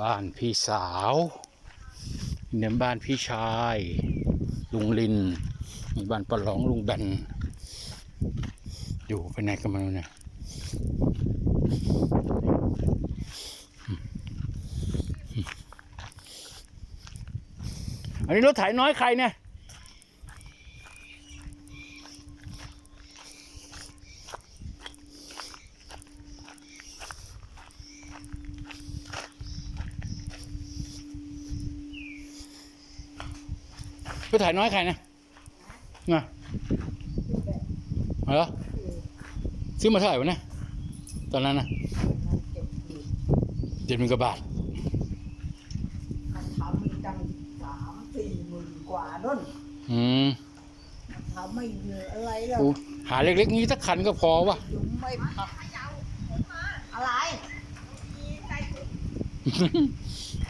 บ้านพี่สาวเนี่ยบ้านพี่ชาย ลุงลินมีบ้านปลาหลองลุงแบนอยู่ไปไหนกันมาเนี่ยอันนี้รถไถน้อยใครเนี่ย ไปถ่ายน้อยใครนะน่ะเหรอซื้อมาเท่าไหร่วะเนี่ยตอนนั้นนะเจ็ดหมื่นกว่าบาทมันทำจังสามสี่หมื่นกว่านุ่นอืมมันทำไม่เหลืออะไรหรอกกูหาเล็กๆนี้สักคันก็พอวะยุงไม่พักอะไร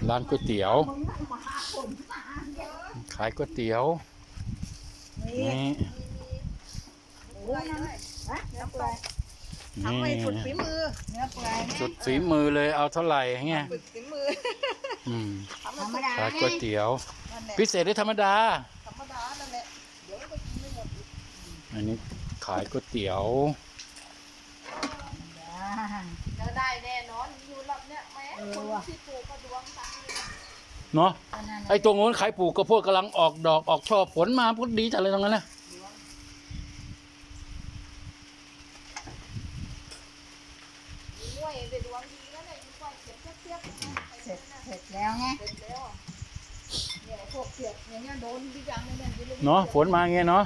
ร้านก๋วยเตี๋ยว ขายก๋วยเตี๋ยวนี่นี่โอ้ยนั่นนะเนื้อเปื่อยนี่ทำไม่สุดฝีมือเนื้อเปื่อยนะสุดฝีมือเลยเอาเท่าไหร่เงี้ยสุดฝีมืออืมธรรมดาขายก๋วยเตี๋ยว นั่นแหละพิเศษหรือธรรมดา ธรรมดานั่นแหละเดี๋ยวก็กินไม่หมดอีกอันนี้ขายก๋วยเตี๋ยวจะได้แน่นอนอยู่รอบเนี้ยแม้คนที่ปลูกก็ดวงตังเลย เนาะก็นั่นแหละไอ้ตรงโน้นขายปลูกกระโพดกำลังออกดอกออกช่อผลมาพุดดีจังเลยตรงนั้นนะมีกล้วยเป็นดวงดีแล้วเนี่ยมีกล้วยเก็บเทียบๆเสร็จเสร็จแล้วไงเสร็จแล้วอะเนี่ยพวกเสียบอย่างเงี้ยโดนดิจังเลยเนี่ยอยู่เลยเนาะฝนมาเงี้ยเนาะ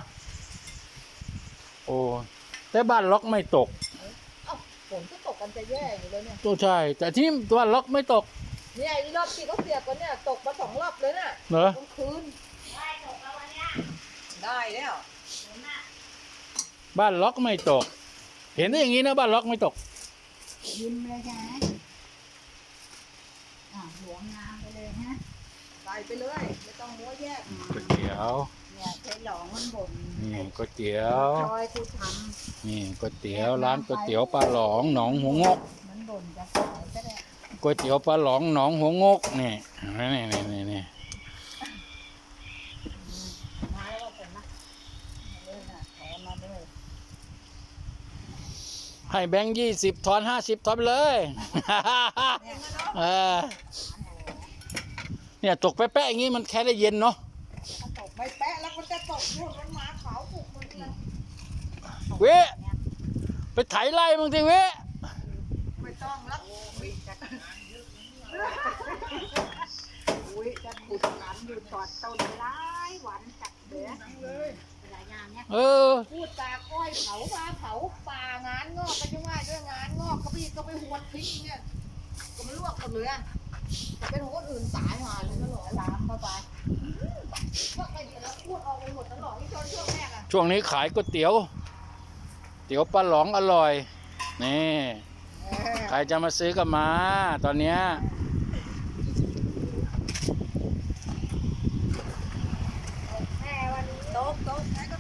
โอ้แต่บ้านล็อกไม่ตกเอ้าฝนก็ตกกันจะแย่อยู่เลยเนี่ยตัวใช่แต่ที่บ้านล็อกไม่ตก เนี่ยไอ้รอบที่เขาเสียบกันเนี่ยตกมาสองรอบเลยน่ะเหรอ กลางคืนได้แล้วบ้านล็อกไม่ตก เห็นได้อย่างนี้นะบ้านล็อกไม่ตก ยิ้มเลยใช่ไหมอะหลวงงามไปเลยฮะใส่ไปเลยไม่ต้องมัวแยกก๋วยเตี๋ยว เนี่ยใช้หลองมันบ่นนี่ก๋วยเตี๋ยวซอยกูทนี่ก๋วยเตี๋ยวร้านก๋วยเตี๋ยวปลาหลองหนองหัวงกำมันบ่นจะขายก็ได้ ก๋วยเตี๋ยวปลาหลองหนองหัวงกนี่นี่นี่นี่นี่มาแล้วก็ผมนะเออน่ะแถมมาด้วยให้แบงค์ยี่สิบทอนห้าสิบทอนไปเลยเออเนี่ยตกแป๊ะๆอย่างนี้มันแค่ได้เย็นเนาะถ้าตกไม่แปะแล้วมันจะตกพวกมันมาขาวปลุกมันเนี่ยเว้ยไปไถไล่มึงทีเว้ย ไม่ต้องแล้วอุ้ยจะอุ้ยจะขุดกันอยู่ ตอดต้นหลายวันจัดเดือเลยหลายอย่างเนี่ยเออพูดตาก้อยเผามาเผาป่างานงอกก็จะว่าด้วยงานงอกก็ไปก็ไปหวดทิ้งเนี่ยก็ไม่ลวกหมดเลยอะแต่เป็นของคนอื่นตายหาเลยนะหรอลามเข้าไปพวกไปเดี๋ยวเราพูดออกไปหมดตลอดที่ชนช่วงแรกอะช่วงนี้ขายก๋วยเตี๋ยว เตี๋ยวปลาหลองอร่อยนี่เออใครจะมาซื้อก็มา ตอนเนี้ย go.